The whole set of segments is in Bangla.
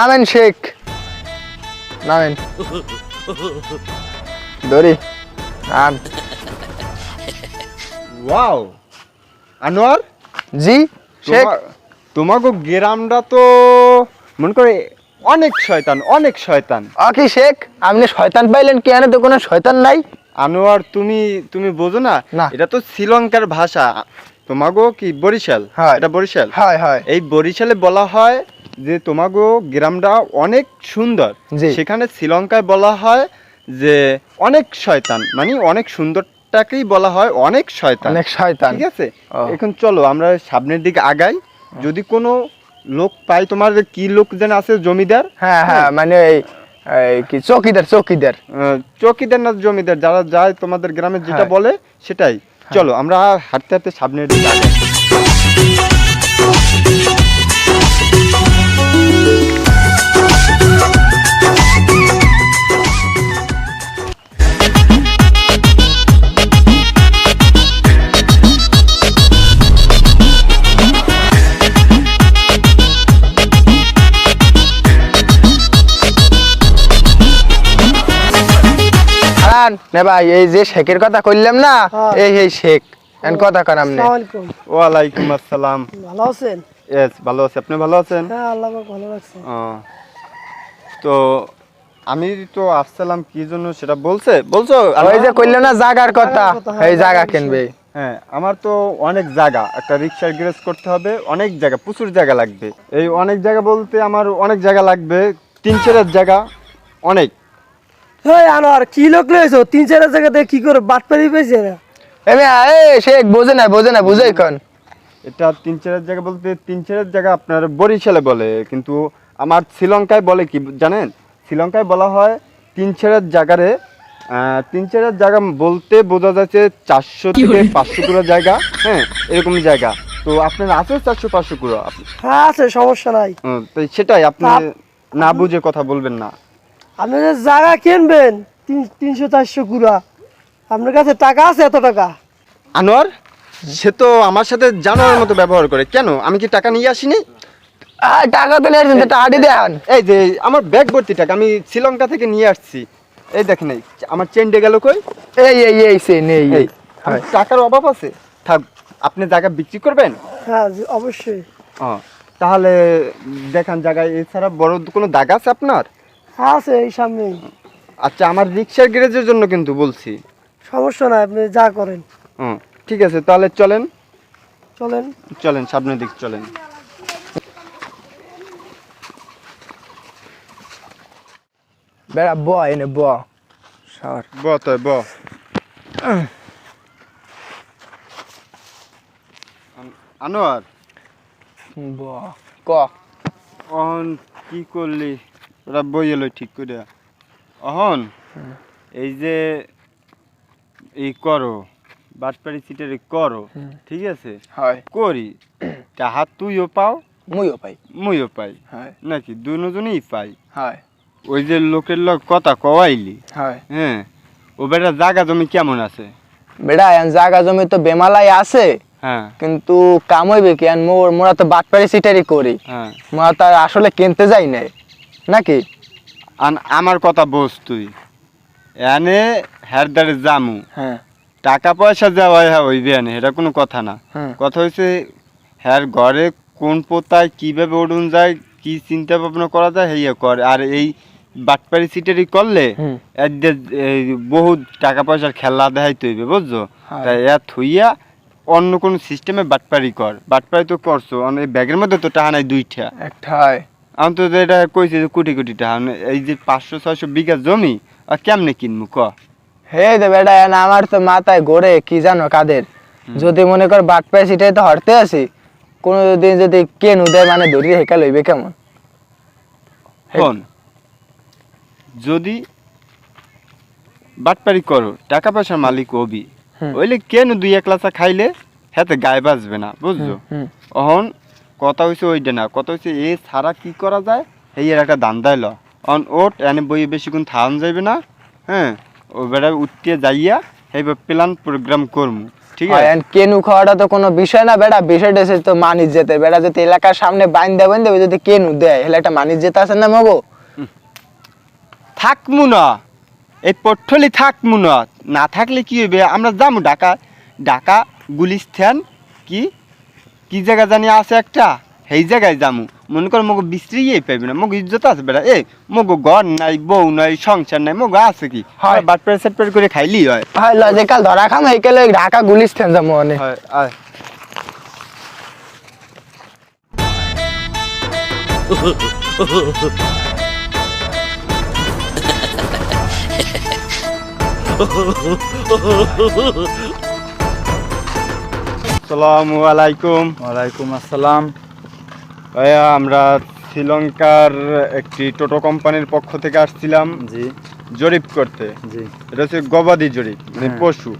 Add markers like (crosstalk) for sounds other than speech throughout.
নামেন শেখ। নামেন। দড়ি আন ওয়াও। আনোয়ার? জি শেখ। তোমা- তোমাকে গ্রামটা তো মনে করে অনেক শয়তান অনেক শয়তান। ও কি শেখ? আপনি শয়তান পাইলেন কেন তো কোনো শয়তান নাই। আনোয়ার তুমি তুমি বোঝো না? না। এটা তো শ্রীলঙ্কার ভাষা। তোমাগো কি বরিশাল? হয়। এটা বরিশাল? হয় হয়। এই বরিশালে বলা হয় যে তোমাগো গ্রামটা অনেক সুন্দর। সেখানে শ্রীলঙ্কায় বলা হয় যে অনেক শয়তান। মানে অনেক সুন্দরটাকেই বলা হয় অনেক শয়তান। অনেক শয়তান। ঠিক আছে। এখন চলো আমরা সামনের দিকে আগাই। যদি কোনো লোক পাই তোমার কি লোক যেন আছে জমিদার? হ্যাঁ হ্যাঁ মানে এই এই কি চৌকিদার চৌকিদার। চৌকিদার না জমিদার? যারা যায় তোমাদের গ্রামে যেটা হ্যাঁ। বলে সেটাই। চলো আমরা হাঁটতে হাঁটতে সামনের দিকে আগাই। হারান নে ভাই এই যে শেখের কথা কইলাম না হ্যাঁ। এই এই শেখ। এন কথা কর আপনি আসসালামু আলাইকুম। ওয়ালাইকুম আসসালাম। ভালো আছেন? এস ভালো আছে। আপনি ভালো আছেন? হ্যাঁ আল্লাহ পাক ভালো রাখছে। ও, তো আমি তো আসসালাম কি জন্য সেটা বলছে? বলছো ওই যে কইলাম না জাগার কথা জাগার কথা, হ্যাঁ, এই জায়গা কিনবে। হ্যাঁ আমার তো অনেক জায়গা একটা রিক্সার গ্যারেজ করতে হবে অনেক জায়গা প্রচুর জায়গা লাগবে। এই অনেক জায়গা বলতে আমার অনেক জায়গা লাগবে তিন চারের জায়গা অনেক। হেই আনোয়ার কি লোক লইছো তিন চার জায়গাতে কি করে বাট পারি পেয়েছে এ মিয়া, এই শেখ বোঝে না বোঝে না বুঝাই কোন এটা তিন চারের জায়গা বলতে তিন চারের জায়গা আপনার বরিশালে বলে কিন্তু আমার শ্রীলঙ্কায় বলে কি জানেন? শ্রীলঙ্কায় বলা হয় তিন চারের জায়গারে আহ, তিন চারের জায়গা বলতে বোঝা যাচ্ছে চারশো থেকে পাঁচশো কুড়ো জায়গা হ্যাঁ এরকম জায়গা। তো আপনার আছে চারশো পাঁচশো কুড়ো? হ্যাঁ আছে সমস্যা নাই। হুম, তো সেটাই আপনি না বুঝে কথা বলবেন না। আপনি জায়গা কিনবেন তিন তিনশো চারশো কুড়া আপনার কাছে টাকা আছে এত টাকা? আনোয়ার সে তো আমার সাথে জানোয়ারের মতো ব্যবহার করে। কেন? আমি কি টাকা নিয়ে আসিনি? আহ, টাকা তো নিয়ে আসছেন টাকা দিয়ে দেন। এই যে আমার ব্যাগ ভর্তি টাকা আমি শ্রীলঙ্কা থেকে নিয়ে আসছি। এই দেখেন এই আমার চেন্ডে গেল কই? এই এই এই সে নেই এই। টাকার অভাব আছে। থাক আপনি জায়গা বিক্রি করবেন? হ্যাঁ অবশ্যই। ও তাহলে দেখান জায়গায় এছাড়া বড় কোনো দাগ আছে আপনার? আছে এই সামনেই আচ্ছা আমার রিক্সার গ্যারেজের জন্য কিন্তু বলছি। সমস্যা নাই আপনি যা করেন। হুম ঠিক আছে তাহলে চলেন। চলেন। চলেন সামনের দিক চলেন। বেড়া ব এনে ব সর। ব তো ব আনোয়ার? ব ক? অহন কি করলি? ওরা বই এলো ঠিক করে। অহন এই যে এই করো বাটপাড়ি সিটারি করো ঠিক আছে? করি। (coughs) তাহা তুইও পাও মুইও পাই। মুইও পাই। নাকি দুজনেই পাই? ওই যে লোকের লোক কথা কওয়াইলি। হ্যাঁ। ও বেটা জায়গা জমি কেমন আছে? বেড়া এন জায়গা জমি তো বেমালাই আছে। হ্যাঁ। কিন্তু কাম হইবে কি মোর মোরা তো বাটপাড়ি সিটারি করি। হ্যাঁ। মোরা তো আসলে কিনতে যাই নাই। নাকি? আমার কথা বোঝ তুই। এনে হ্যারদারে জামু হ্যাঁ। টাকা পয়সা যাওয়া হইবে এনে এটা কোনো কথা না। কথা হয়েছে হ্যার ঘরে কোন পোতায় কীভাবে উঠুন যায় কি চিন্তা ভাবনা করা যায় হেয়ে কর। আর এই বাটপাড়ি সিটারি করলে বহুত টাকা পয়সার খেলা দেখাইতে হইবে বুঝছ? হ্যাঁ। তাই এ থইয়া অন্য কোন সিস্টেমে বাটপাড়ি কর। বাটপাড়ি তো করছ ব্যাগের মধ্যে তো টাকা নাই দুইটা। একটা হয় আমি তো এটা কইছি যে কোটি কোটি টাকা। মানে এই যে পাঁচশো ছয়শো বিঘা জমি আর কেমনে কিনবো ক? হে দে বেটা আমার তো মাথায় ঘোরে কি জানো কাদের? যদি মনে কর বাটপাড়ি সিটাই তো হরতে আসি। কোনো দিন যদি কেনু দেয় মানে ধরিয়ে হেকা লইবে কেমন? হন যদি বাটপারি করো টাকা পয়সার মালিক হবি। ওইলে কেন দুই এক লাচা খাইলে হাতে গায়ে বাজবে না বুঝছ? অহন কথা হইছে ওইটা না কথা হইছে এ ছাড়া কি করা যায়? এই এর একটা দান দাইল অন ওট এনে বই বেশিক্ষণ থাউন যাইবে না হ্যাঁ? ও বেড়া উঠিয়ে যাইয়া এইবার প্ল্যান প্রোগ্রাম করমু ঠিক আছে? কেনু খাওয়াটা তো কোনো বিষয় না বেড়া বিষয়টা হচ্ছে তো মানিজ যেতে বেড়া যদি এলাকার সামনে বাইন দেবেন দেবে যদি কেনু দেয় হলে একটা মানিজ যেতে আছে না মগো? থাকমু না এই পট্টলি থাকমু না না থাকলে কি হবে আমরা যাব ঢাকা ঢাকা গুলিস্তান কি? কি জায়গা জানি আছে একটা? সেই জায়গায় যামু। মনে কর মগো বিশ্রিয়ে পাইবে না। মগো ইজ্জত আছে বেটা এ মগো ঘর নাই বউ নাই সংসার নাই মগো আছে কি? হয়। বাট পেট সেট করে খাইলি হয়। হয় লজিক্যাল ধরা খাম এইকালে ঢাকা গুলিস্তান যাব অনেক হয় আয়। (laughs) আসসালামু আলাইকুম। ওয়ালাইকুম আসসালাম। ভাইয়া আমরা শ্রীলঙ্কার একটি টোটো কোম্পানির পক্ষ থেকে আসছিলাম জি। জরিপ করতে। জি। এটা হচ্ছে গবাদি জরিপ মানে হ্যাঁ। পশু।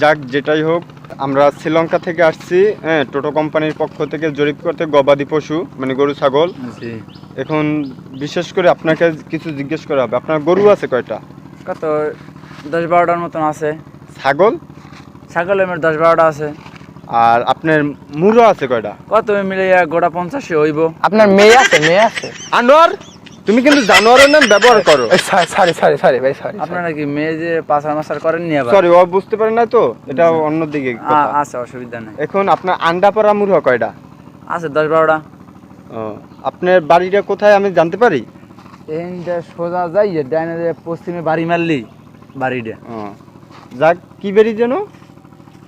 যাক যেটাই হোক আমরা শ্রীলঙ্কা থেকে আসছি হ্যাঁ টোটো কোম্পানির পক্ষ থেকে জরিপ করতে গবাদি পশু মানে গরু ছাগল। জি। এখন বিশেষ করে আপনাকে কিছু জিজ্ঞেস করা হবে। আপনার গরু আছে কয়টা? কত? দশ বারোটার মতন আছে। ছাগল? ছাগল এমনি দশ বারোটা আছে। আর আপনার মুরো আছে কয়টা? কত মিলে গোটা পঞ্চাশে হইব। আপনার মেয়ে আছে মেয়ে আছে। আনোয়ার তুমি কিন্তু জানোয়ারের নাম ব্যবহার করো। সরি সরি সরি ভাই সরি আপনারা কি মেয়ে যে পাচার মাসার করেন নি আবার? সরি ও বুঝতে পারে না তো এটা অন্যদিকে কথা। আ- আছে অসুবিধা নেই। এখন আপনার আন্ডা পাড়া মুরো কয়টা? আছে দশ বারোটা। ও, আপনার বাড়িটা কোথায় আমি জানতে পারি? এইটা সোজা যাই ডাইনে পশ্চিমে বাড়ি মারলি বাড়িটা। যাক কি বেরি যেন?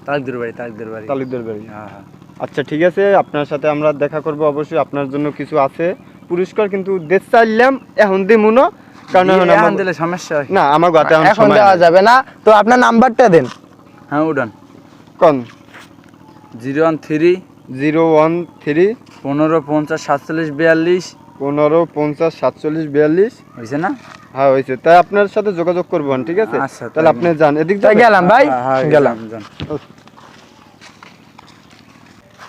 তালুকদের বাড়ি তালুকদের বাড়ি। তালুকদার বাড়ি হ্যাঁ হ্যাঁ। আচ্ছা ঠিক আছে আপনার সাথে আমরা দেখা করব অবশ্যই আপনার জন্য কিছু আছে। পুরস্কার কিন্তু দেশ চাইলাম এখন দিমু না কারণ এখন এখন দিলে সমস্যা হয়। না আমার গাতে এখন এখন দেওয়া যাবে না। তো আপনার নাম্বারটা দেন। হ্যাঁ উডান কোন? Zero one three zero one three পনেরো পঞ্চাশ সাতচল্লিশ বিয়াল্লিশ পনেরো পঞ্চাশ সাতচল্লিশ বিয়াল্লিশ। হয়েছে না? হ্যাঁ হয়েছে তাই আপনার সাথে যোগাযোগ করব ঠিক আছে? আচ্ছা, তাহলে আপনি যান। এদিক গেলাম ভাই। হ্যাঁ, হ্যাঁ, গেলাম যান, যান।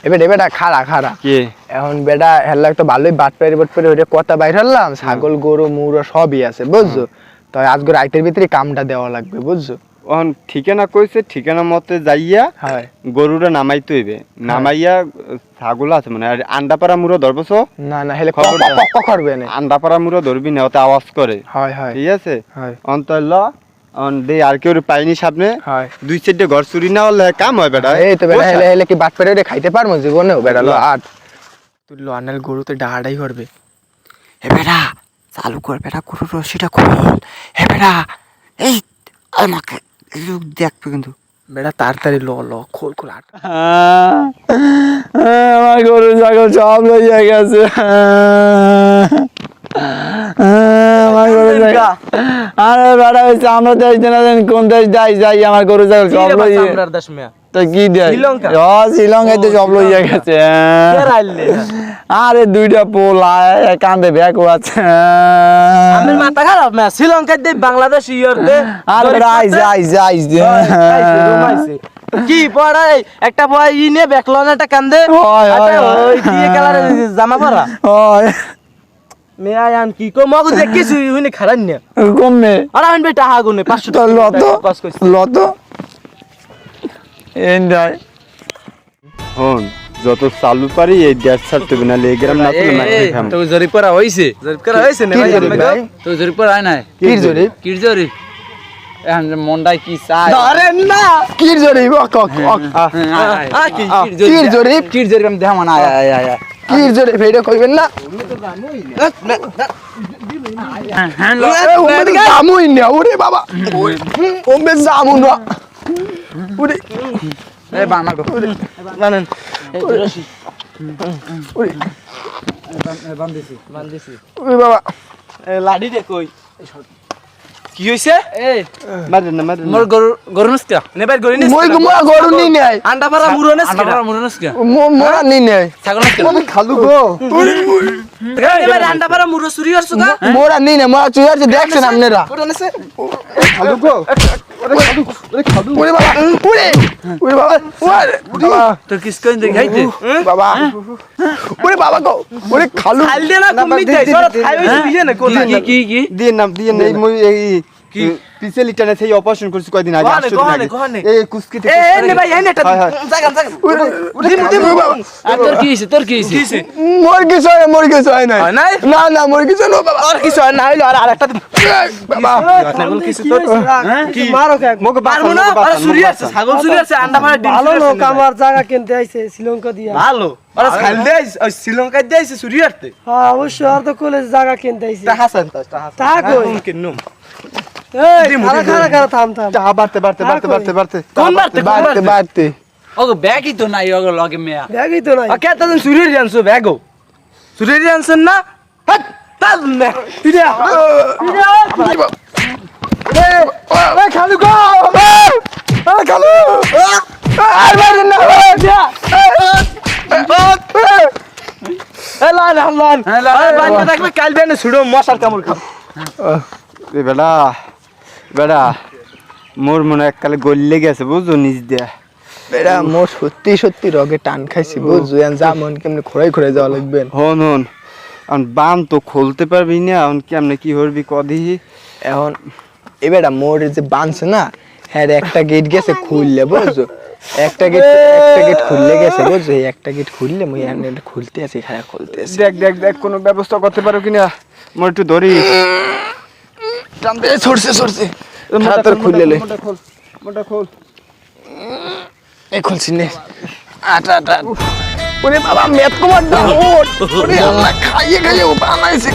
এবার এবারটা খাড়া খাড়া। কে? এখন বেটা হেল্লা তো ভালোই বাট পেরে বাট পেরে ওইটা কথা বাইর হলাম। ছাগল গরু মুরো সবই আছে বুঝছ? তাই আজকে রাইতের ভিতরে কামটা দেওয়া লাগবে বুঝছ? এখন ঠিকানা কইছে ঠিকানা মতে যাইয়া হয়। গরুটা নামাইতে হইবে। নামাইয়া ছাগল আছে মানে আর আন্ডাপাড়া মুড়ো ধরবছ না না হেলে খবর করবে না আন্ডাপাড়া মুড়ো ধরবি না ওতে আওয়াজ করে। হয় হয়। ঠিক আছে? হয়। অন্তর ল অন দে আর কেউ পাইনি সামনে। হয়। দুই চারটে ঘর চুরি না হলে কাম হয় বেটা। এই তো বেটা হেলে হেলে কি বাট ওটা খাইতে পারব জীবনেও? বেটা লো আট। তুই লো আনাল গরুতে ডাহাডাই করবে। হে বেটা চালু কর বেটা গরুর রশিটা খোল। হে বেটা এই আমাকে লোক দেখবে কিন্তু বেটা তাড়াতাড়ি ল ল খোল খোল আট আমার গরু ছাগল সব লইয়া গেছে। আমার গরু ছাগল আরে বেড়া হয়েছে আমরা দেশ দিন কোন দেশ যাই যাই আমার গরু ছাগল সব লইয়া তো কি দেয়? শ্রীলঙ্কা? ও শ্রীলঙ্কায় তো সব লইয়া গেছে আরে দুইটা পোল কান্দে ব্যাগ আছে আমার মাথা খারাপ না শ্রীলঙ্কার দে বাংলাদেশ ইয়র দে। আরে আইস আইস আইস কি পড়াই একটা পড়াই ই নিয়ে বেকলন একটা কান্দে। হয়, হয়, হয়। ওই দিয়ে কালারে জামা পরা? ওই কি কো? মগু যে কিছু হইনে খারান না। কমে। আর আমি বেটা হাগুনে 500 তো লত পাস কইছি। লত। এন্ডাই হন। যত চালু পারি এই দেড় ছাড়তে হবে না এই গ্রাম না তুলে মাইরে খাম। তো জরিপ করা হইছে? জরিপ করা হইছে না কি ভাই? তো জরিপ করা নাই? কির জরিপ? কির জরিপ? এখন মন্ডাই কি চায়? ধরেন না! কির জরিপ? অক হ্যাঁ, আয়, আ, আয়। কি? কির জরিপ? কির জরিপ আমি দেখাম না আয় আয় আয় আয়। জরিপ? এটা কইবেন না? হ্যাঁ ওমে জামুই না ওরে বাবা। ওমে জামু ওরে এ বানা গো বান্দিছি। ওরে বাবা। লাডি দে কই। কি হইছে? এই মারেন না মারেন মোর গরু গরু নস্কা নে ভাই গরি নিস মই মোরা গরু নি নাই। আন্ডা পারা আন্ডা মুরু নস্কা মোরা নি নাই। ছাগল নস্কা আমি খালু গো। এবার আন্ডা পারা মুরো চুরি করছ গা। মোরা নি নাই মোরা চুই আছে দেখছেন আপনারা ওটা নেছে খালু গো। ওরে বাবা ওরে ওরে বাবা ওরে বাবা। তো কিস কইন দেখ হাইতে বাবা। ওরে বাবা গো ওরে খালু। খাইল দে না তুমি দেই সর খাই হইছে বিয়ে না কোন কি কি কি? দিয়ে নাম দিয়ে নেই মই এই পিছে লিটারে সেই অপারেশন করছি কয়দিন আগে। এই কুস্কি থেকে এ এনে ভাই এনে একটা হয়, হয়। জাগান জাগান আর তোর কি হয়েছে তোর কি কিছে মোর কিছু হয় না, মোর কিছু হয় নাই হয় না না মোর কিছু না বাবা। আর কিছু হয় না হইল আর আরেকটা বাবা। আমাদের কি হয়েছে? রাখ, কিছু মারো কে? মোকে বাঁচান, পারব না? আরে আছে ছাগল আছে আন্ডা মারা ডিম ভালো লোক না। আমার জায়গা কিনতে আইছে শ্রীলঙ্কা দিয়া। ভালো। খাইল দেয় ওই শ্রীলঙ্কায় দেয়ছে চুরি করতে হ্যাঁ অবশ্যই আর তো কলেজ জায়গা কিনতে আইছে। তা হাসান তা তা হাসান। তা কই? ব্যাগই তো নাই ওগো লগে মেয়া ব্যাগই তো নাই আর কে তাদের চুরি আনছো ব্যাগো চুরি আনছেন না খালু খালু আর মারেন না এ লান লান আরে বাচ্চা দেখলে কাল বেনে ছুড়ো মশার কামড় খাও এ বেটা বেটা মোর মনে এককালে গল্লে গেছে বুঝছ নিজ দিয়া। এরা মোর সত্যি সত্যি রগে টান খাইছি বুঝছ যা মন কেমনে খোরাই খোরাই যাওয়া লাগবে। হন হন এখন বান তো খুলতে পারবি না এখন কেমনে কি করবি কদি এখন এবারে মোর যে বানছে না হ্যাঁ একটা গেট গেছে খুললে বুঝছ। একটা গেট একটা গেট খুললে গেছে বুঝছ একটা গেট খুললে মুই এখানে খুলতে আছি খায়া খুলতে আছি। দেখ দেখ দেখ কোনো ব্যবস্থা করতে পারো কিনা? মোর একটু ধরি। টানতে। সরছে সরছে। খারাপ তোর লে খোল মোটা খোল এই খুলছি নে। আটা আটা। ওরে বাবা মেত কুমার দাও ওরে আল্লাহ খাইয়ে খাইয়ে বানাইছে।